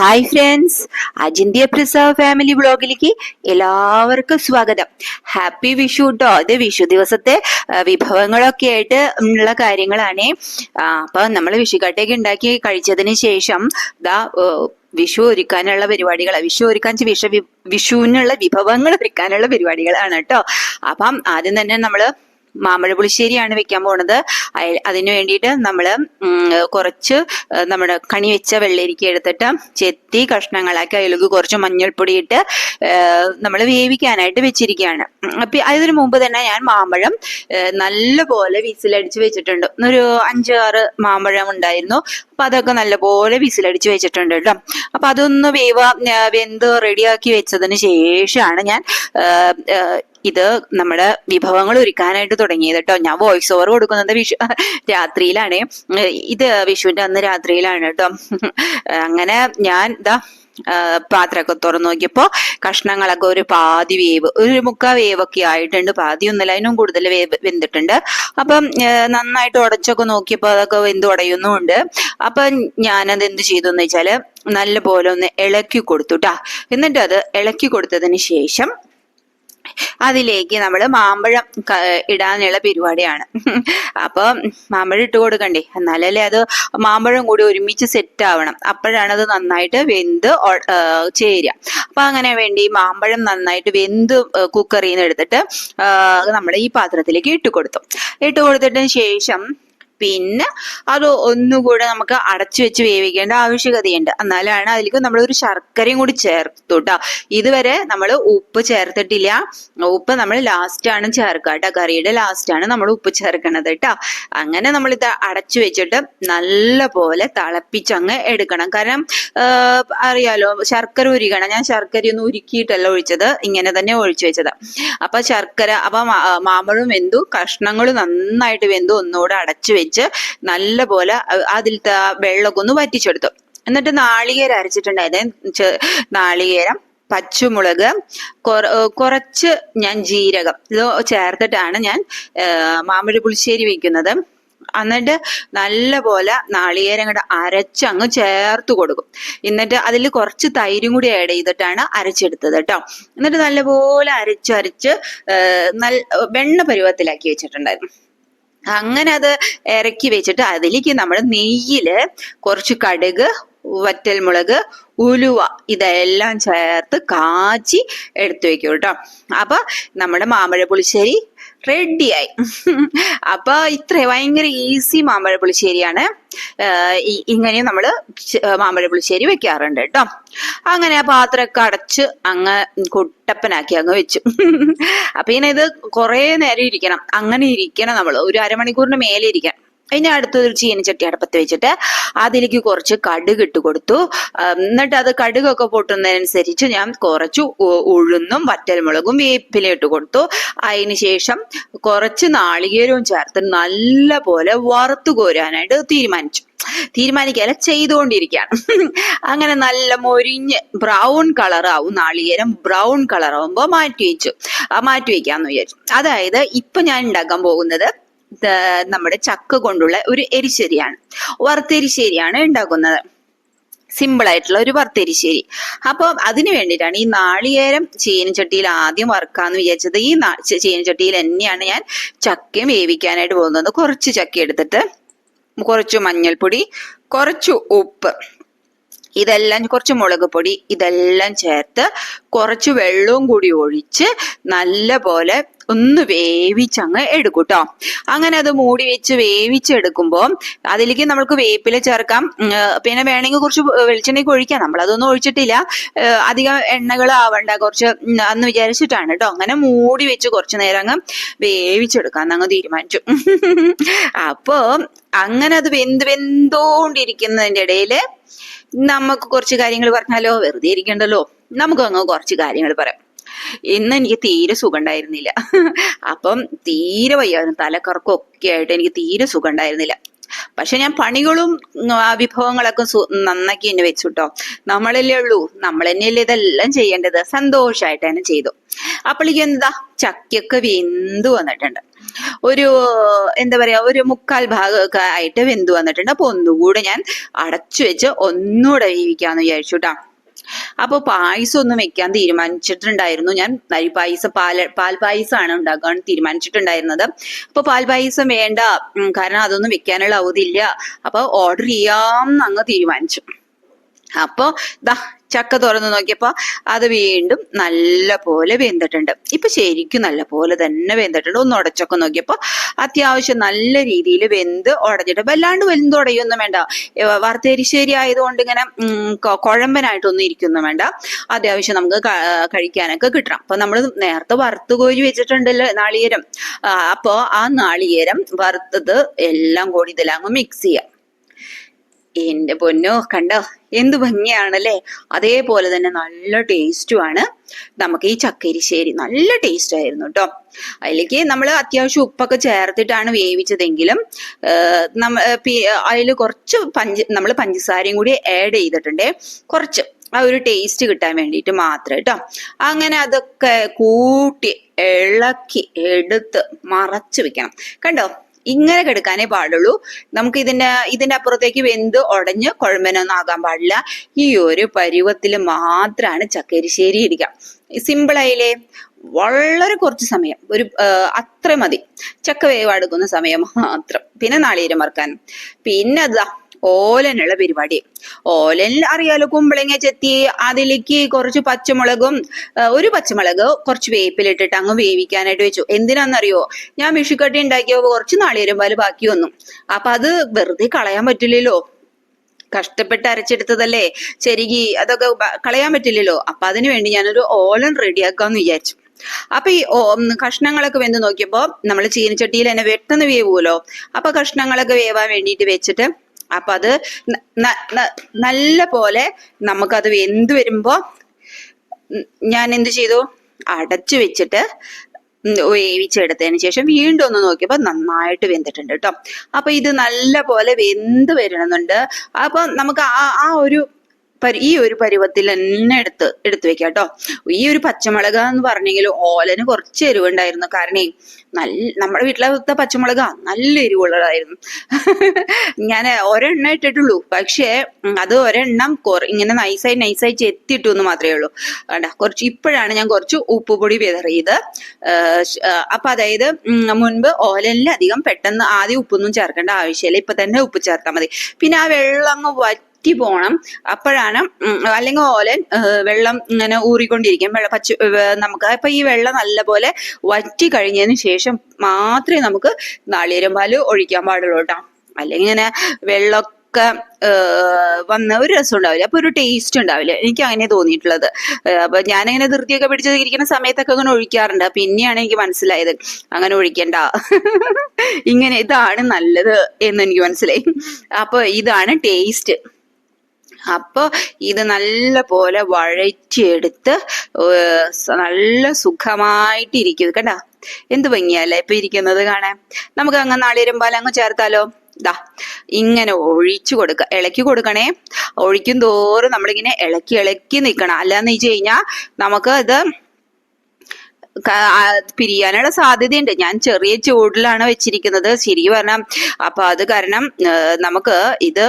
Hi friends Ajinthya preserve family ബ്ലോഗിലേക്ക് എല്ലാവർക്കും സ്വാഗതം. ഹാപ്പി വിഷു കേട്ടോ ഇത് വിഷു ദിവസത്തെ വിഭവങ്ങളൊക്കെ ആയിട്ട് ഉള്ള കാര്യങ്ങളാണ്. അപ്പൊ നമ്മൾ വിഷുക്കട്ടയൊക്കെ ഉണ്ടാക്കി കഴിച്ചതിന് ശേഷം ദാ വിഷു ഒരുക്കാനുള്ള പരിപാടികൾ വിഷു ഒരുക്കാൻ വിഷ വിഷുവിനുള്ള വിഭവങ്ങൾ ഒരുക്കാനുള്ള പരിപാടികളാണ് കേട്ടോ അപ്പം ആദ്യം തന്നെ നമ്മൾ മാമ്പഴ പുളിശ്ശേരിയാണ് വെക്കാൻ പോണത്. അതിന് വേണ്ടിയിട്ട് നമ്മൾ കുറച്ച് നമ്മുടെ കണി വെച്ച വെള്ളരിക്ക എടുത്തിട്ട് ചെത്തി കഷ്ണങ്ങളാക്കി അതിലേക്ക് കുറച്ച് മഞ്ഞൾപ്പൊടി ഇട്ട് നമ്മൾ വേവിക്കാനായിട്ട് വെച്ചിരിക്കുകയാണ് അപ്പൊ അതിനു മുമ്പ് തന്നെ ഞാൻ മാമ്പഴം നല്ലപോലെ വിസിലടിച്ച് വെച്ചിട്ടുണ്ട്. ഒരു അഞ്ച് ആറ് മാമ്പഴം ഉണ്ടായിരുന്നു. അപ്പൊ അതൊക്കെ നല്ലപോലെ വിസിലടിച്ച് വെച്ചിട്ടുണ്ട് കേട്ടോ. അപ്പൊ അതൊന്ന് വേവ വെന്ത് റെഡിയാക്കി വെച്ചതിന് ശേഷമാണ് ഞാൻ ഇത് നമ്മുടെ വിഭവങ്ങൾ ഒരുക്കാനായിട്ട് തുടങ്ങിയത് കേട്ടോ. ഞാൻ വോയിസ് ഓവർ കൊടുക്കുന്നത് വിഷു രാത്രിയിലാണ്. ഇത് വിഷുവിന്റെ അന്ന് രാത്രിയിലാണ് കേട്ടോ. അങ്ങനെ ഞാൻ ഇതാ പാത്രമൊക്കെ തുറന്നു നോക്കിയപ്പോ കഷ്ണങ്ങളൊക്കെ ഒരു പാതി വേവ് ഒരു മുക്കാ വേവൊക്കെ ആയിട്ടുണ്ട്. പാതി ഒന്നല്ല അതിനും കൂടുതൽ വേവ് വെന്തിട്ടുണ്ട്. അപ്പം നന്നായിട്ട് ഉടച്ചൊക്കെ നോക്കിയപ്പോ അതൊക്കെ വെന്ത് ഉടയുന്നുമുണ്ട്. അപ്പൊ ഞാനത് എന്ത് ചെയ്തു എന്ന് വെച്ചാൽ നല്ല പോലെ ഒന്ന് ഇളക്കി കൊടുത്തു ട്ടാ. എന്നിട്ട് അത് ഇളക്കി കൊടുത്തതിന് ശേഷം അതിലേക്ക് നമ്മൾ മാമ്പഴം ഇടാനുള്ള പരിപാടിയാണ്. അപ്പൊ മാമ്പഴം ഇട്ട് കൊടുക്കണ്ടേ? എന്നാലല്ലേ അത് മാമ്പഴം കൂടി ഒരുമിച്ച് സെറ്റ് ആവണം. അപ്പോഴാണ് അത് നന്നായിട്ട് വെന്ത് ചേരുക. അപ്പൊ അങ്ങനെ വേണ്ടി മാമ്പഴം നന്നായിട്ട് വെന്ത് കുക്കറിൽ നിന്ന് എടുത്തിട്ട് നമ്മൾ ഈ പാത്രത്തിലേക്ക് ഇട്ട് കൊടുത്തു. ഇട്ട് കൊടുത്തിട്ടതിന് ശേഷം പിന്നെ അത് ഒന്നുകൂടെ നമുക്ക് അടച്ചു വെച്ച് വേവിക്കേണ്ട ആവശ്യകതയുണ്ട്. എന്നാലാണ് അതിലേക്ക് നമ്മൾ ഒരു ശർക്കരയും കൂടി ചേർത്തു കേട്ടോ ഇതുവരെ നമ്മൾ ഉപ്പ് ചേർത്തിട്ടില്ല. ഉപ്പ് നമ്മൾ ലാസ്റ്റ് ആണ് ചേർക്കുക കേട്ടോ കറിയുടെ ലാസ്റ്റ് ആണ് നമ്മൾ ഉപ്പ് ചേർക്കണത് കേട്ടോ അങ്ങനെ നമ്മൾ ഇത് അടച്ചു വെച്ചിട്ട് നല്ല പോലെ തിളപ്പിച്ചങ്ങ് എടുക്കണം. കാരണം അറിയാലോ ശർക്കര ഉരുകണം. ഞാൻ ശർക്കരയൊന്നും ഉരുക്കിയിട്ടല്ല ഒഴിച്ചത്. ഇങ്ങനെ തന്നെ ഒഴിച്ചു വെച്ചത്. അപ്പൊ ശർക്കര അപ്പൊ മാമ്പഴം വെന്തു. കഷ്ണങ്ങൾ നന്നായിട്ട് വെന്തു. ഒന്നുകൂടെ അടച്ചു വെച്ച് നല്ല പോലെ അതിലത്തെ വെള്ളമൊക്കെ ഒന്ന് വറ്റിച്ചെടുത്തു. എന്നിട്ട് നാളികേരം അരച്ചിട്ടുണ്ടായിരുന്നു. നാളികേരം പച്ചമുളക് കുറച്ച് ഞാൻ ജീരകം. ഇത് ചേർത്തിട്ടാണ് ഞാൻ മാമ്പഴ പുളിശ്ശേരി വെക്കുന്നത്. എന്നിട്ട് നല്ലപോലെ നാളികേരം കൂടെ അരച്ചങ്ങ് ചേർത്ത് കൊടുക്കും. എന്നിട്ട് അതിൽ കുറച്ച് തൈരും കൂടി ആഡ് ചെയ്തിട്ടാണ് അരച്ചെടുത്തത് കേട്ടോ എന്നിട്ട് നല്ലപോലെ അരച്ച് അരച്ച് ഏർ നല്ല വെണ്ണ പരുവത്തിലാക്കി വെച്ചിട്ടുണ്ടായിരുന്നു. അങ്ങനെ അത് ഇറക്കി വെച്ചിട്ട് അതിലേക്ക് നമ്മൾ നെയ്യിൽ കുറച്ച് കടുക് വറ്റൽമുളക് ഉലുവ ഇതെല്ലാം ചേർത്ത് കാച്ചി എടുത്തു വെക്കും കേട്ടോ. അപ്പൊ നമ്മുടെ മാമ്പഴ പുളിശ്ശേരി റെഡിയായി അപ്പൊ ഇത്ര. ഭയങ്കര ഈസി മാമ്പഴ പുളിശ്ശേരിയാണ്. ഇങ്ങനെയും നമ്മൾ മാമ്പഴ പുളിശ്ശേരി വെക്കാറുണ്ട് കേട്ടോ അങ്ങനെ ആ പാത്രമൊക്കെ അടച്ച് അങ്ങ് കുട്ടപ്പനാക്കി അങ്ങ് വെച്ചു. അപ്പൊ ഇങ്ങനെ ഇത് കുറേ നേരം ഇരിക്കണം. അങ്ങനെ ഇരിക്കണം നമ്മൾ ഒരു അരമണിക്കൂറിന് മേലെ ഇരിക്കണം. ഇനി അടുത്തൊരു ചീനച്ചട്ടി അടുപ്പത്ത് വെച്ചിട്ട് അതിലേക്ക് കുറച്ച് കടുക് ഇട്ട് കൊടുത്തു. എന്നിട്ട് അത് കടുകൊക്കെ പൊട്ടുന്നതിനനുസരിച്ച് ഞാൻ കുറച്ച് ഉഴുന്നും വറ്റൽമുളകും വേപ്പില ഇട്ട് കൊടുത്തു. അതിന് ശേഷം കുറച്ച് നാളികേരവും ചേർത്ത് നല്ല പോലെ വറുത്തു കോരാനായിട്ട് തീരുമാനിച്ചു. തീരുമാനിക്കാതെ ചെയ്തുകൊണ്ടിരിക്കുകയാണ്. അങ്ങനെ നല്ല മൊരിഞ്ഞ് ബ്രൗൺ കളറാവും നാളികേരം. ബ്രൗൺ കളറാവുമ്പോൾ മാറ്റി വെച്ചു. മാറ്റി വെക്കാന്ന് വിചാരിച്ചു. അതായത് ഇപ്പൊ ഞാൻ ഉണ്ടാക്കാൻ പോകുന്നത് നമ്മുടെ ചക്ക കൊണ്ടുള്ള ഒരു എരിശ്ശേരിയാണ്. വറുത്തെരിശ്ശേരിയാണ് ഉണ്ടാക്കുന്നത്. സിമ്പിൾ ആയിട്ടുള്ള ഒരു വറുത്തെരിശ്ശേരി. അപ്പൊ അതിന് വേണ്ടിയിട്ടാണ് ഈ നാളികേരം ചീനച്ചട്ടിയിൽ ആദ്യം വറുക്കാന്ന് വിചാരിച്ചത്. ഈ ചീനച്ചട്ടിയിൽ തന്നെയാണ് ഞാൻ ചക്കയും വേവിക്കാനായിട്ട് പോകുന്നത്. കുറച്ച് ചക്ക എടുത്തിട്ട് കുറച്ച് മഞ്ഞൾപ്പൊടി കുറച്ച് ഉപ്പ്. ഇതെല്ലാം കുറച്ച് മുളക് പൊടി ഇതെല്ലാം ചേർത്ത് കുറച്ച് വെള്ളവും കൂടി ഒഴിച്ച് നല്ല പോലെ ഒന്ന് വേവിച്ചങ്ങ് എടുക്കും കേട്ടോ അങ്ങനെ അത് മൂടി വെച്ച് വേവിച്ചെടുക്കുമ്പോൾ അതിലേക്ക് നമുക്ക് വേപ്പില ചേർക്കാം. പിന്നെ വേണമെങ്കിൽ കുറച്ച് വെളിച്ചെണ്ണയ്ക്ക് ഒഴിക്കാം. നമ്മൾ അതൊന്നും ഒഴിച്ചിട്ടില്ല. അധികം എണ്ണകൾ ആവണ്ട. കുറച്ച് അന്ന് വിചാരിച്ചിട്ടാണ് കേട്ടോ. അങ്ങനെ മൂടി വെച്ച് കുറച്ച് നേരം അങ്ങ് വേവിച്ചെടുക്കാം അങ്ങ് തീരുമാനിച്ചു. അപ്പോ അങ്ങനെ അത് വെന്ത് വെന്തോണ്ടിരിക്കുന്നതിന്റെ ഇടയിൽ നമുക്ക് കുറച്ച് കാര്യങ്ങൾ പറഞ്ഞാലോ? വെറുതെ ഇരിക്കണ്ടല്ലോ? നമുക്ക് അങ്ങ് കുറച്ച് കാര്യങ്ങൾ പറയാം. ഇന്ന് എനിക്ക് തീരെ സുഖം ഉണ്ടായിരുന്നില്ല അപ്പം തീരെ വയ്യായിരുന്നു. തലക്കറക്കം ഒക്കെ ആയിട്ട് എനിക്ക് തീരെ സുഖം ഉണ്ടായിരുന്നില്ല പക്ഷെ ഞാൻ പണികളും വിഭവങ്ങളൊക്കെ നന്നാക്കി തന്നെ വെച്ചു കേട്ടോ നമ്മളല്ലേ ഉള്ളൂ. നമ്മൾ തന്നെയല്ലേ ഇതെല്ലാം ചെയ്യേണ്ടത്? സന്തോഷമായിട്ട് തന്നെ ചെയ്തു. അപ്പോഴേക്കും എന്താ? ചക്കയൊക്കെ വെന്ത് വന്നിട്ടുണ്ട്. ഒരു എന്താ പറയാ ഒരു മുക്കാൽ ഭാഗമൊക്കെ ആയിട്ട് വെന്ത് വന്നിട്ടുണ്ട്. അപ്പൊ ഒന്നുകൂടെ ഞാൻ അടച്ചു വെച്ച് ഒന്നുകൂടെ വേവിക്കാന്ന് വിചാരിച്ചു കേട്ടോ അപ്പൊ പായസം ഒന്നും വെക്കാൻ തീരുമാനിച്ചിട്ടുണ്ടായിരുന്നു. ഞാൻ അരി പായസം പാൽ പാൽ പായസമാണ് ഉണ്ടാക്കാൻ തീരുമാനിച്ചിട്ടുണ്ടായിരുന്നത്. അപ്പൊ പാൽ പായസം വേണ്ട. കാരണം അതൊന്നും വെക്കാനുള്ള അവധിയില്ല. അപ്പൊ ഓർഡർ ചെയ്യാം അങ്ങ് തീരുമാനിച്ചു. അപ്പൊ ദാ ചക്ക തുറന്ന് നോക്കിയപ്പോ അത് വീണ്ടും നല്ല പോലെ വെന്തിട്ടുണ്ട്. ഇപ്പൊ ശരിക്കും നല്ല പോലെ തന്നെ വെന്തിട്ടുണ്ട്. ഒന്ന് ഉടച്ചൊക്കെ നോക്കിയപ്പോ അത്യാവശ്യം നല്ല രീതിയിൽ വെന്ത് ഉടഞ്ഞിട്ട് വല്ലാണ്ട് വെന്ത് ഉടയൊന്നും വേണ്ട. വറുത്തേരിശ്ശേരി ആയതുകൊണ്ട് ഇങ്ങനെ കുഴമ്പനായിട്ടൊന്നും ഇരിക്കൊന്നും വേണ്ട. അത്യാവശ്യം നമുക്ക് കഴിക്കാനൊക്കെ കിട്ടണം. അപ്പൊ നമ്മൾ നേരത്തെ വറുത്ത് കോരി വെച്ചിട്ടുണ്ടല്ലോ നാളികേരം. അപ്പോൾ അപ്പോ ആ നാളികേരം വറുത്തത് എല്ലാം കൂടി ഇതിലങ്ങ് മിക്സ് ചെയ്യാം. എന്റെ പൊന്നോ കണ്ടോ? എന്ത് ഭംഗിയാണല്ലേ? അതേപോലെ തന്നെ നല്ല ടേസ്റ്റുമാണ് നമുക്ക് ഈ ചക്കരിശ്ശേരി നല്ല ടേസ്റ്റ് ആയിരുന്നു കേട്ടോ അതിലേക്ക് നമ്മൾ അത്യാവശ്യം ഉപ്പൊക്കെ ചേർത്തിട്ടാണ് വേവിച്ചതെങ്കിലും നമ്മ അതിൽ കുറച്ച് പഞ്ച നമ്മൾ പഞ്ചസാരയും കൂടി ആഡ് ചെയ്തിട്ടുണ്ട്. കുറച്ച് ആ ഒരു ടേസ്റ്റ് കിട്ടാൻ വേണ്ടിയിട്ട് മാത്രം കേട്ടോ അങ്ങനെ അതൊക്കെ കൂട്ടി ഇളക്കി എടുത്ത് മറച്ചു വെക്കണം. കണ്ടോ? ഇങ്ങനെ കിടക്കാനേ പാടുള്ളൂ. നമുക്ക് ഇതിന്റെ ഇതിന്റെ അപ്പുറത്തേക്ക് വെന്ത് ഉടഞ്ഞ് കുഴമ്പനൊന്നും ആകാൻ പാടില്ല. ഈ ഒരു പരുവത്തിൽ മാത്രമാണ് ചക്കരിശ്ശേരി ഇരിക്കുക സിമ്പിൾ ആയില്ലേ? വളരെ കുറച്ച് സമയം. ഒരു അത്ര മതി. ചക്ക വേവ് അടുക്കുന്ന സമയം മാത്രം. പിന്നെ നാളികേരം വറുക്കാൻ പിന്നെ അതാ ഓലനുള്ള പരിപാടി. ഓലനിൽ അറിയാലോ കുമ്പളങ്ങ ചെത്തി അതിലേക്ക് കുറച്ച് പച്ചമുളകും ഒരു പച്ചമുളക് കുറച്ച് വേപ്പിലിട്ടിട്ട് അങ്ങ് വേവിക്കാനായിട്ട് വെച്ചു. എന്തിനാണെന്നറിയോ ഞാൻ മിഷിക്കട്ടി ഉണ്ടാക്കിയപ്പോൾ കുറച്ച് നാളികേരം പാൽ ബാക്കി വന്നു. അപ്പൊ അത് വെറുതെ കളയാൻ പറ്റില്ലല്ലോ. കഷ്ടപ്പെട്ട് അരച്ചെടുത്തതല്ലേ? ചെരുകി അതൊക്കെ കളയാൻ പറ്റില്ലല്ലോ. അപ്പൊ അതിനുവേണ്ടി ഞാനൊരു ഓലൻ റെഡിയാക്കാന്ന് വിചാരിച്ചു. അപ്പൊ ഈ കഷ്ണങ്ങളൊക്കെ വെന്ത് നോക്കിയപ്പോ നമ്മൾ ചീനച്ചട്ടിയിൽ തന്നെ പെട്ടെന്ന് വേവുമല്ലോ അപ്പൊ കഷ്ണങ്ങളൊക്കെ വേവാൻ വേണ്ടിയിട്ട് വെച്ചിട്ട് അപ്പൊ അത് നല്ല പോലെ നമുക്കത് വെന്ത് വരുമ്പോ ഞാൻ എന്ത് ചെയ്തു? അടച്ചു വെച്ചിട്ട് വേവിച്ചെടുത്തതിന് ശേഷം വീണ്ടും ഒന്ന് നോക്കിയപ്പോ നന്നായിട്ട് വെന്തിട്ടുണ്ട് കേട്ടോ അപ്പൊ ഇത് നല്ല പോലെ വെന്ത് വരണമെന്നുണ്ട് അപ്പൊ നമുക്ക് ആ ആ ഒരു ഈ ഒരു പരുവത്തിൽ തന്നെ എടുത്ത് എടുത്തു വെക്കാം കേട്ടോ ഈ ഒരു പച്ചമുളക് എന്ന് പറഞ്ഞെങ്കിൽ ഓലന് കുറച്ച് എരിവുണ്ടായിരുന്നു. കാരണേ നല്ല നമ്മുടെ വീട്ടിലത്തെ പച്ചമുളക നല്ല എരിവുള്ളതായിരുന്നു. ഞാൻ ഒരെണ്ണ ഇട്ടിട്ടുള്ളൂ. പക്ഷേ അത് ഒരെണ്ണം ഇങ്ങനെ നൈസായി നൈസായി ചെത്തിയിട്ടു എന്ന് മാത്രമേ ഉള്ളൂ. വേണ്ട കുറച്ച് ഇപ്പോഴാണ് ഞാൻ കുറച്ച് ഉപ്പുപൊടി വിതറിയത്. അപ്പൊ അതായത് മുൻപ് ഓലനിൽ അധികം പെട്ടെന്ന് ആദ്യം ഉപ്പൊന്നും ചേർക്കേണ്ട ആവശ്യമില്ല. ഇപ്പൊ തന്നെ ഉപ്പ് ചേർത്താൽ മതി. പിന്നെ ആ വെള്ളം അങ്ങ് വറ്റി പോണം. അപ്പോഴാണ് അല്ലെങ്കിൽ ഓലൻ വെള്ളം ഇങ്ങനെ ഊറിക്കൊണ്ടിരിക്കും. വെള്ളം പച്ച നമുക്ക് അപ്പൊ ഈ വെള്ളം നല്ലപോലെ വറ്റി കഴിഞ്ഞതിന് ശേഷം മാത്രമേ നമുക്ക് നാളികേരം പാൽ ഒഴിക്കാൻ പാടുള്ളൂ കേട്ടോ. അല്ലെങ്കിൽ ഇങ്ങനെ വെള്ളമൊക്കെ വന്ന ഒരു രസം ഉണ്ടാവില്ല. അപ്പൊ ഒരു ടേസ്റ്റ് ഉണ്ടാവില്ല. എനിക്ക് അങ്ങനെ തോന്നിയിട്ടുള്ളത്. അപ്പൊ ഞാനിങ്ങനെ ധൃതിയൊക്കെ പിടിച്ച് ഇരിക്കുന്ന സമയത്തൊക്കെ അങ്ങനെ ഒഴിക്കാറുണ്ട്. പിന്നെയാണ് എനിക്ക് മനസ്സിലായത്. അങ്ങനെ ഒഴിക്കണ്ട. ഇങ്ങനെ ഇതാണ് നല്ലത് എന്ന് എനിക്ക് മനസ്സിലായി. അപ്പൊ ഇതാണ് ടേസ്റ്റ് അപ്പൊ ഇത് നല്ല പോലെ വഴറ്റിയെടുത്ത് നല്ല സുഖമായിട്ട് ഇരിക്കും കണ്ട? എന്ത് ഭംഗിയല്ലേ ഇപ്പൊ ഇരിക്കുന്നത് കാണാൻ. നമുക്ക് അങ്ങ് നാളികേരം പാൽ അങ്ങ് ചേർത്താലോ? ദാ ഇങ്ങനെ ഒഴിച്ചു കൊടുക്കുക ഇളക്കി കൊടുക്കണേ. ഒഴിക്കും തോറും നമ്മളിങ്ങനെ ഇളക്കി ഇളക്കി നിൽക്കണം അല്ലാന്ന് വെച്ച് കഴിഞ്ഞാൽ നമുക്ക് ഇത് പിരിയാനുള്ള സാധ്യതയുണ്ട്. ഞാൻ ചെറിയ ചൂടിലാണ് വെച്ചിരിക്കുന്നത്. ശരി പറഞ്ഞാൽ അപ്പൊ അത് കാരണം നമുക്ക് ഇത്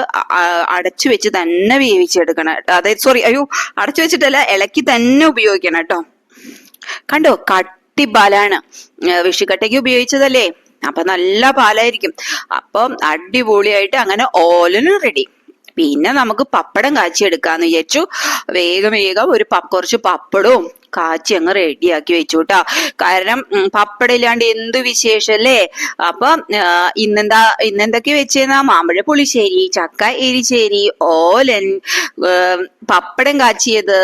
അടച്ചു വെച്ച് തന്നെ വേവിച്ചെടുക്കണം. അതായത് സോറി അയ്യോ അടച്ചു വെച്ചിട്ടല്ല ഇളക്കി തന്നെ ഉപയോഗിക്കണം കേട്ടോ. കണ്ടോ കട്ടി പാലാണ് വിഷുക്കട്ടയ്ക്ക് ഉപയോഗിച്ചതല്ലേ? അപ്പൊ നല്ല പാലായിരിക്കും. അപ്പം അടിപൊളിയായിട്ട് അങ്ങനെ ഓലനും റെഡി. പിന്നെ നമുക്ക് പപ്പടം കാച്ചി എടുക്കാന്ന് വിചാരിച്ചു. വേഗം വേഗം ഒരു പ കുറച്ച് പപ്പടവും കാച്ചി അങ്ങ് റെഡിയാക്കി വെച്ചു കേട്ടോ കാരണം പപ്പടം ഇല്ലാണ്ട് എന്ത് വിശേഷം അല്ലേ അപ്പൊ ഇന്നെന്താ ഇന്നെന്തൊക്കെ വെച്ചേന്നാ? മാമ്പഴ പുളിശ്ശേരി ചക്ക എരിശ്ശേരി ഓലൻ പപ്പടം കാച്ചിയത്.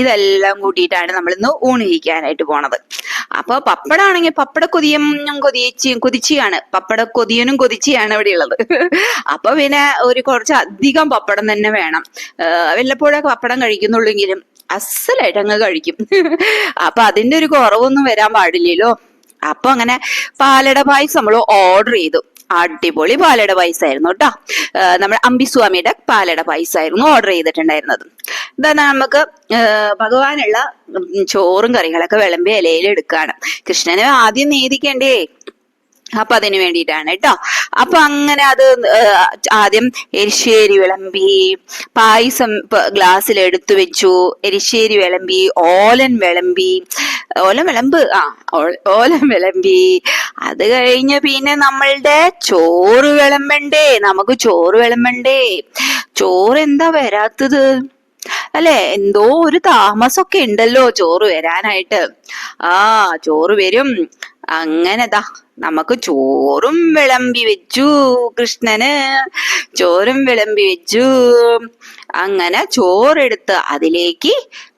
ഇതെല്ലാം കൂട്ടിയിട്ടാണ് നമ്മൾ ഇന്ന് ഊണ് കഴിക്കാനായിട്ട് പോണത്. അപ്പൊ പപ്പടാണെങ്കിൽ പപ്പട കൊതിയും കൊതിച്ച് കൊതിച്ചിയാണ്. പപ്പട കൊതിയനും കൊതിച്ചിയാണ് ഇവിടെ ഉള്ളത് അപ്പൊ പിന്നെ ഒരു കുറച്ച് അധികം പപ്പടം തന്നെ വേണം. വല്ലപ്പോഴൊക്കെ പപ്പടം കഴിക്കുന്നുള്ളെങ്കിലും അസലായിട്ട് അങ്ങ് കഴിക്കും. അപ്പൊ അതിന്റെ ഒരു കുറവൊന്നും വരാൻ പാടില്ലല്ലോ. അപ്പൊ അങ്ങനെ പാലട പായസം നമ്മൾ ഓർഡർ ചെയ്തു. അടിപൊളി പാലട പായസമായിരുന്നു കേട്ടോ. നമ്മൾ അമ്പിസ്വാമിയുടെ പാലട പായസമായിരുന്നു ഓർഡർ ചെയ്തിട്ടുണ്ടായിരുന്നത്. എന്താ നമുക്ക് ഭഗവാനുള്ള ചോറും കറികളൊക്കെ വിളമ്പി ഇലയിൽ എടുക്കുകയാണ് കൃഷ്ണനെ ആദ്യം നേദിക്കണ്ടേ? അപ്പൊ അതിന് വേണ്ടിയിട്ടാണ് കേട്ടോ അപ്പൊ അങ്ങനെ അത് ആദ്യം എരിശ്ശേരി വിളമ്പി പായസം ഗ്ലാസ്സിൽ എടുത്തു വെച്ചു. എരിശ്ശേരി വിളമ്പി ഓലൻ വിളമ്പി ഓല വിളമ്പ് ആ ഓല വിളമ്പി. അത് കഴിഞ്ഞ് പിന്നെ നമ്മളുടെ ചോറ് വിളമ്പണ്ടേ നമുക്ക് ചോറ് വിളമ്പണ്ടേ. ചോറ് എന്താ വരാത്തത്? അല്ലെ? എന്തോ ഒരു താമസമൊക്കെ ഉണ്ടല്ലോ ചോറ് വരാനായിട്ട്. ആ ചോറ് വരും. അങ്ങനെതാ. നമുക്ക് ചോറും വിളമ്പി വെച്ചു കൃഷ്ണന് ചോറും വിളമ്പി വെച്ചു. അങ്ങനെ ചോറെടുത്ത് അതിലേക്ക്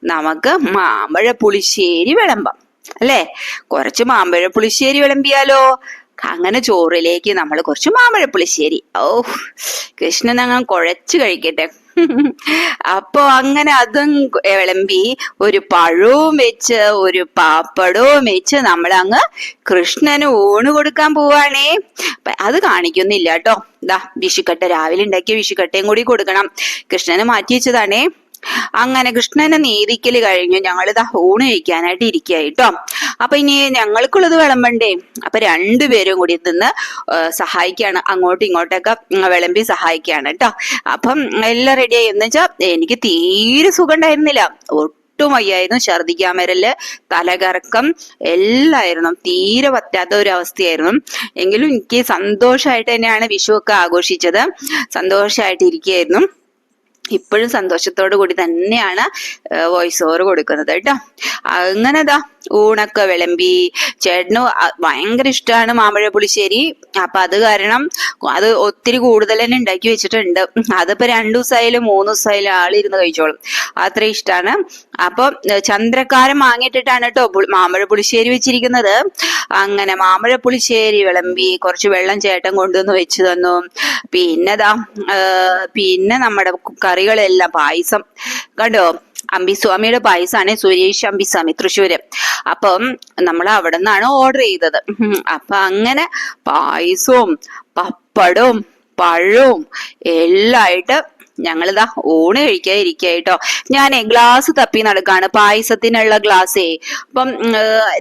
നമുക്ക് മാമ്പഴ പുളിശ്ശേരി വിളമ്പാം. അല്ലേ? കുറച്ച് മാമ്പഴ പുളിശ്ശേരി വിളമ്പിയാലോ? അങ്ങനെ ചോറിലേക്ക് നമ്മൾ കുറച്ച് മാമ്പഴ പുളിശ്ശേരി ഓ കൃഷ്ണൻ അങ്ങ് കുഴച്ച് കഴിക്കട്ടെ. അപ്പൊ അങ്ങനെ അതും വിളമ്പി ഒരു പഴവും വെച്ച് ഒരു പാപ്പടവും വെച്ച് നമ്മൾ അങ്ങ് കൃഷ്ണന് ഊണ് കൊടുക്കാൻ പോവാണേ. അത് കാണിക്കുന്നില്ല കേട്ടോ ഇതാ വിഷുക്കട്ട രാവിലെ ഉണ്ടാക്കിയ വിഷുക്കട്ടയും കൂടി കൊടുക്കണം. കൃഷ്ണന് മാറ്റി വെച്ചതാണേ. അങ്ങനെ കൃഷ്ണനെ നീതിക്കൽ കഴിഞ്ഞു ഞങ്ങളിതാ ഊണ് കഴിക്കാനായിട്ട് ഇരിക്കുക കേട്ടോ അപ്പൊ ഇനി ഞങ്ങൾക്കുള്ളത് വിളമ്പണ്ടേ? അപ്പൊ രണ്ടുപേരും കൂടി നിന്ന് സഹായിക്കാണ്. അങ്ങോട്ടും ഇങ്ങോട്ടൊക്കെ വിളമ്പി സഹായിക്കാണ് കേട്ടോ. അപ്പം എല്ലാം റെഡിയായി എന്ന് വെച്ചാ എനിക്ക് തീരെ സുഖം ഉണ്ടായിരുന്നില്ല ഒട്ടും വയ്യായിരുന്നു. ഛർദിക്കാൻ വരൽ തലകറക്കം എല്ലായിരുന്നു. തീരെ പറ്റാത്ത ഒരു അവസ്ഥയായിരുന്നു. എങ്കിലും എനിക്ക് സന്തോഷമായിട്ട് തന്നെയാണ് വിഷുവൊക്കെ ആഘോഷിച്ചത്. സന്തോഷമായിട്ട് ഇരിക്കുകയായിരുന്നു. ഇപ്പോഴും സന്തോഷത്തോടു കൂടി തന്നെയാണ് വോയിസ് ഓവർ കൊടുക്കുന്നത് കേട്ടോ. അങ്ങനെതാ ഊണൊക്കെ വിളമ്പി ചേട്ടന് ഭയങ്കര ഇഷ്ടമാണ് മാമ്പഴ പുളിശ്ശേരി. അപ്പൊ അത് കാരണം അത് ഒത്തിരി കൂടുതൽ തന്നെ ഉണ്ടാക്കി വെച്ചിട്ടുണ്ട്. അതിപ്പോ രണ്ടു ദിവസമായാലും മൂന്ന് ദിവസമായാലും ആളിരുന്ന് കഴിച്ചോളും. അത്ര ഇഷ്ടമാണ് അപ്പൊ ചന്ദ്രക്കാരൻ വാങ്ങിയിട്ടിട്ടാണ് കേട്ടോ മാമ്പഴ പുളിശ്ശേരി വെച്ചിരിക്കുന്നത്. അങ്ങനെ മാമ്പഴ പുളിശ്ശേരി വിളമ്പി കുറച്ച് വെള്ളം ചേട്ടൻ കൊണ്ടുവന്ന് വെച്ചു തന്നു. പിന്നെതാ പിന്നെ നമ്മുടെ കറികളെല്ലാം പായസം. കണ്ടോ? അമ്പിസ്വാമിയുടെ പായസമാണ് സുരേഷ് അമ്പിസ്വാമി തൃശ്ശൂര്. അപ്പം നമ്മൾ അവിടെ നിന്നാണ് ഓർഡർ ചെയ്തത്. അപ്പൊ അങ്ങനെ പായസവും പപ്പടവും പഴവും എല്ലാം ആയിട്ട് ഞങ്ങളിതാ ഊണ് കേട്ടോ ഞാനേ ഗ്ലാസ് തപ്പി നടക്കാണ്. പായസത്തിനുള്ള ഗ്ലാസ്സേ അപ്പം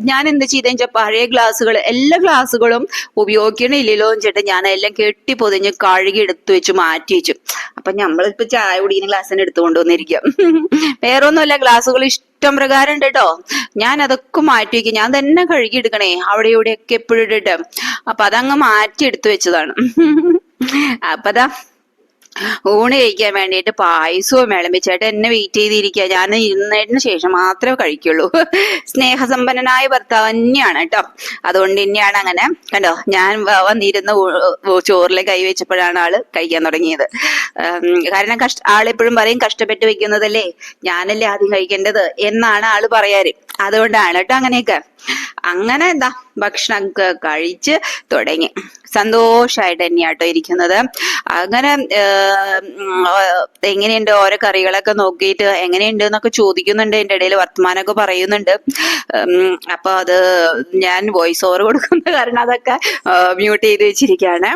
ഞാൻ എന്ത് ചെയ്തെന്ന് വെച്ചാൽ പഴയ ഗ്ലാസ്സുകൾ എല്ലാ ഗ്ലാസ്സുകളും ഉപയോഗിക്കണില്ലല്ലോ എന്ന് ചേട്ടാ. ഞാൻ എല്ലാം കെട്ടി പൊതിഞ്ഞ് കഴുകി എടുത്തു വെച്ച് മാറ്റി വെച്ചു. അപ്പൊ നമ്മളിപ്പോ ചായ കുടിക്കുന്ന തന്നെ എടുത്തു കൊണ്ടുവന്നിരിക്കും. വേറൊന്നുമല്ല ഗ്ലാസ്സുകൾ ഇഷ്ടം പ്രകാരം ഉണ്ട് കേട്ടോ ഞാൻ അതൊക്കെ മാറ്റി വെക്കും. ഞാൻ തന്നെ കഴുകി എടുക്കണേ. അവിടെ ഇവിടെയൊക്കെ എപ്പോഴും ഇട്ടിട്ട്. അപ്പൊ അതങ്ങ് മാറ്റി എടുത്തു വെച്ചതാണ്. അപ്പതാ ഊണ് കഴിക്കാൻ വേണ്ടിട്ട് പായസവും വിളമ്പിച്ചേട്ട് എന്നെ വെയിറ്റ് ചെയ്തിരിക്കുക ഞാൻ ഇരുന്നതിന് ശേഷം മാത്രമേ കഴിക്കുള്ളൂ. സ്നേഹസമ്പന്നനായ ഭർത്താവ് തന്നെയാണ് കേട്ടോ. അതുകൊണ്ട് തന്നെയാണ് അങ്ങനെ. കണ്ടോ? ഞാൻ വന്നിരുന്ന കൈ വെച്ചപ്പോഴാണ് ആൾ കഴിക്കാൻ തുടങ്ങിയത്. കാരണം കഷ്ട ആളെപ്പോഴും പറയും കഷ്ടപ്പെട്ട് വെക്കുന്നതല്ലേ? ഞാനല്ലേ ആദ്യം കഴിക്കേണ്ടത്? എന്നാണ് ആൾ പറയാറ്. അതുകൊണ്ടാണ് കേട്ടോ അങ്ങനെയൊക്കെ. അങ്ങനെ എന്താ? ഭക്ഷണമൊക്കെ കഴിച്ച് തുടങ്ങി. സന്തോഷമായിട്ട് തന്നെയാട്ടോ ഇരിക്കുന്നത്. അങ്ങനെ എങ്ങനെയുണ്ട്? ഓരോ കറികളൊക്കെ നോക്കിയിട്ട് എങ്ങനെയുണ്ട് എന്നൊക്കെ ചോദിക്കുന്നുണ്ട്. എന്റെ ഇടയിൽ വർത്തമാനമൊക്കെ പറയുന്നുണ്ട്. അപ്പൊ അത് ഞാൻ വോയിസ് ഓവർ കൊടുക്കുന്ന കാരണം അതൊക്കെ മ്യൂട്ട് ചെയ്ത് വെച്ചിരിക്കുകയാണ്.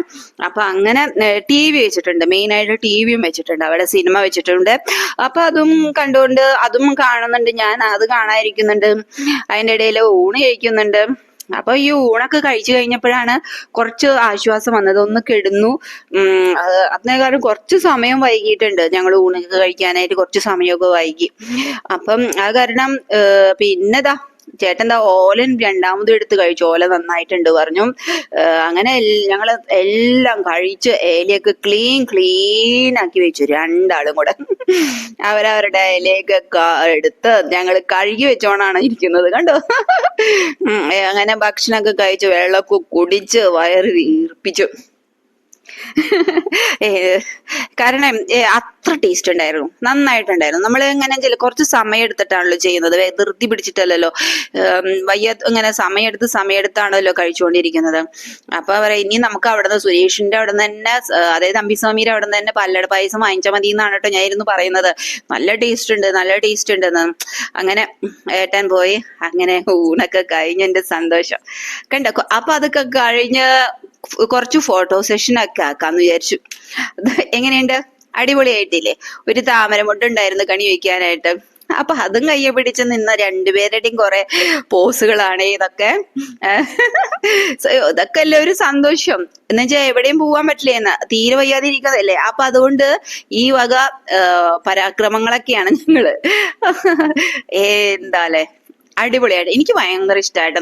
അപ്പൊ അങ്ങനെ ടി വി വെച്ചിട്ടുണ്ട്. മെയിൻ ആയിട്ട് ടി വിയും വെച്ചിട്ടുണ്ട്. അവിടെ സിനിമ വെച്ചിട്ടുണ്ട്. അപ്പൊ അതും കണ്ടുകൊണ്ട് അതും കാണുന്നുണ്ട്. ഞാൻ അത് കാണാതിരിക്കുന്നുണ്ട്. അതിന്റെ ഇടയിൽ ഊണ് കഴിക്കുന്നുണ്ട്. അപ്പൊ ഈ ഊണൊക്കെ കഴിച്ചു കഴിഞ്ഞപ്പോഴാണ് കുറച്ച് ആശ്വാസം വന്നത്. ഒന്ന് കിടന്നു. അതിനേക്കാളും കുറച്ച് സമയം വൈകിയിട്ടുണ്ട് ഞങ്ങൾ ഊണൊക്കെ കഴിക്കാനായിട്ട് കുറച്ച് സമയമൊക്കെ വൈകി. അപ്പം ആ കാരണം പിന്നെ പിന്നെതാ ചേട്ടൻ എന്താ ഓലൻ രണ്ടാമതും എടുത്ത് കഴിച്ചു. ഓല നന്നായിട്ടുണ്ട് പറഞ്ഞു. അങ്ങനെ ഞങ്ങൾ എല്ലാം കഴിച്ച് ഏലയൊക്കെ ക്ലീൻ ക്ലീൻ ആക്കി വെച്ചു. രണ്ടാളും കൂടെ. അവരവരുടെ ഇലയൊക്കെ എടുത്ത് ഞങ്ങൾ കഴുകി വെച്ചോണാണ് ഇരിക്കുന്നത്. കണ്ടോ? അങ്ങനെ ഭക്ഷണമൊക്കെ കഴിച്ച് വെള്ളമൊക്കെ കുടിച്ച് വയറ് വീർപ്പിച്ചു. കാരണം അത്ര ടേസ്റ്റ് ഉണ്ടായിരുന്നു. നന്നായിട്ടുണ്ടായിരുന്നു. നമ്മൾ എങ്ങനെ ചില കുറച്ച് സമയം എടുത്തിട്ടാണല്ലോ ചെയ്യുന്നത്. ധൃതി പിടിച്ചിട്ടല്ലല്ലോ. വയ്യ ഇങ്ങനെ സമയമെടുത്ത് സമയമെടുത്താണല്ലോ കഴിച്ചുകൊണ്ടിരിക്കുന്നത്. അപ്പൊ പറയാം ഇനി നമുക്ക് അവിടുന്ന് സുരേഷിന്റെ അവിടെ നിന്ന് തന്നെ അതായത് അമ്പിസ്വാമിയുടെ അവിടെ നിന്ന് തന്നെ പല്ലട പായസം വാങ്ങിച്ചാൽ മതി എന്നാണ് കേട്ടോ ഞാൻ ഇരുന്ന് പറയുന്നത്. നല്ല ടേസ്റ്റ് ഉണ്ട് നല്ല ടേസ്റ്റ് ഉണ്ടെന്ന് അങ്ങനെ ഏട്ടൻ പോയി അങ്ങനെ ഊണൊക്കെ കഴിഞ്ഞ് എന്റെ സന്തോഷം. കണ്ടോ? അപ്പൊ അതൊക്കെ കഴിഞ്ഞ് കുറച്ച് ഫോട്ടോ സെഷൻ ഒക്കെ ആക്കാന്ന് വിചാരിച്ചു. എങ്ങനെയുണ്ട്? അടിപൊളിയായിട്ടില്ലേ? ഒരു താമരമുട്ടുണ്ടായിരുന്നു കണി വയ്ക്കാനായിട്ട്. അപ്പൊ അതും കയ്യെ പിടിച്ച് നിന്ന രണ്ടുപേരുടെയും കുറെ പോസുകളാണ് ഇതൊക്കെ. ഇതൊക്കെ അല്ലേ ഒരു സന്തോഷം? എന്നുവെച്ചാ എവിടെയും പോവാൻ പറ്റില്ലേന്ന്. തീരെ വയ്യാതിരിക്കുന്നതല്ലേ അപ്പൊ അതുകൊണ്ട് ഈ വക പരാക്രമങ്ങളൊക്കെയാണ് ഞങ്ങൾ. എന്താലേ അടിപൊളിയായിട്ട്. എനിക്ക് ഭയങ്കര ഇഷ്ടമായിട്ട്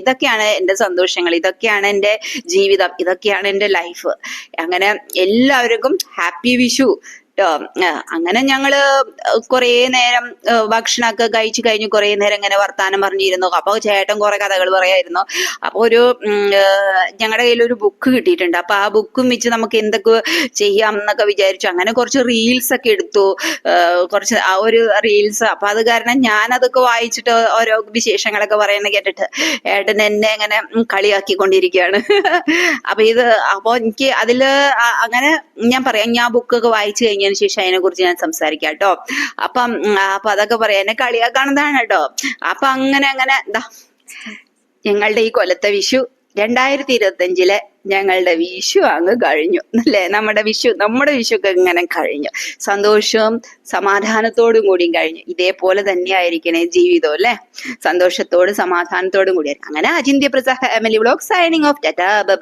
ഇതൊക്കെയാണ് എന്റെ സന്തോഷങ്ങൾ ഇതൊക്കെയാണ് എന്റെ ജീവിതം ഇതൊക്കെയാണ് എന്റെ ലൈഫ് അങ്ങനെ എല്ലാവർക്കും ഹാപ്പി വിഷു. അങ്ങനെ ഞങ്ങൾ കുറേ നേരം ഭക്ഷണമൊക്കെ കഴിച്ചു കഴിഞ്ഞ് കുറേ നേരം ഇങ്ങനെ വർത്താനം പറഞ്ഞിരുന്നു. അപ്പൊ ചേട്ടൻ കുറെ കഥകൾ പറയായിരുന്നു. അപ്പൊ ഒരു ഞങ്ങളുടെ കയ്യിൽ ഒരു ബുക്ക് കിട്ടിയിട്ടുണ്ട്. അപ്പൊ ആ ബുക്കും വെച്ച് നമുക്ക് എന്തൊക്കെ ചെയ്യാം എന്നൊക്കെ വിചാരിച്ചു. അങ്ങനെ കുറച്ച് റീൽസ് ഒക്കെ എടുത്തു. കുറച്ച് ആ ഒരു റീൽസ് അപ്പൊ അത് കാരണം ഞാൻ അതൊക്കെ വായിച്ചിട്ട് ഓരോ വിശേഷങ്ങളൊക്കെ പറയുന്നത് കേട്ടിട്ട് ഏട്ടൻ എന്നെ ഇങ്ങനെ കളിയാക്കിക്കൊണ്ടിരിക്കുകയാണ്. അപ്പൊ ഇത് അപ്പൊ എനിക്ക് അതിൽ അങ്ങനെ ഞാൻ പറയാം. ഞാൻ ബുക്കൊക്കെ വായിച്ചു കഴിഞ്ഞതിന് ശേഷം അതിനെ കുറിച്ച് ഞാൻ സംസാരിക്കാം കേട്ടോ. അപ്പം അപ്പൊ അതൊക്കെ പറയാം. എന്നെ കളിയാക്കാണതാണ് കേട്ടോ. അപ്പൊ അങ്ങനെ അങ്ങനെ എന്താ ഞങ്ങളുടെ ഈ കൊലത്തെ വിഷു രണ്ടായിരത്തി ഇരുപത്തി അഞ്ചിലെ ഞങ്ങളുടെ വിഷു അങ്ങ് കഴിഞ്ഞു അല്ലേ? നമ്മുടെ വിഷു നമ്മുടെ വിഷു ഒക്കെ ഇങ്ങനെ കഴിഞ്ഞു. സന്തോഷവും സമാധാനത്തോടും കൂടിയും കഴിഞ്ഞു. ഇതേപോലെ തന്നെ ആയിരിക്കണേ ജീവിതം അല്ലെ? സന്തോഷത്തോടും സമാധാനത്തോടും കൂടി അങ്ങനെ Ajinthya Prasad family vlog signing off tata bye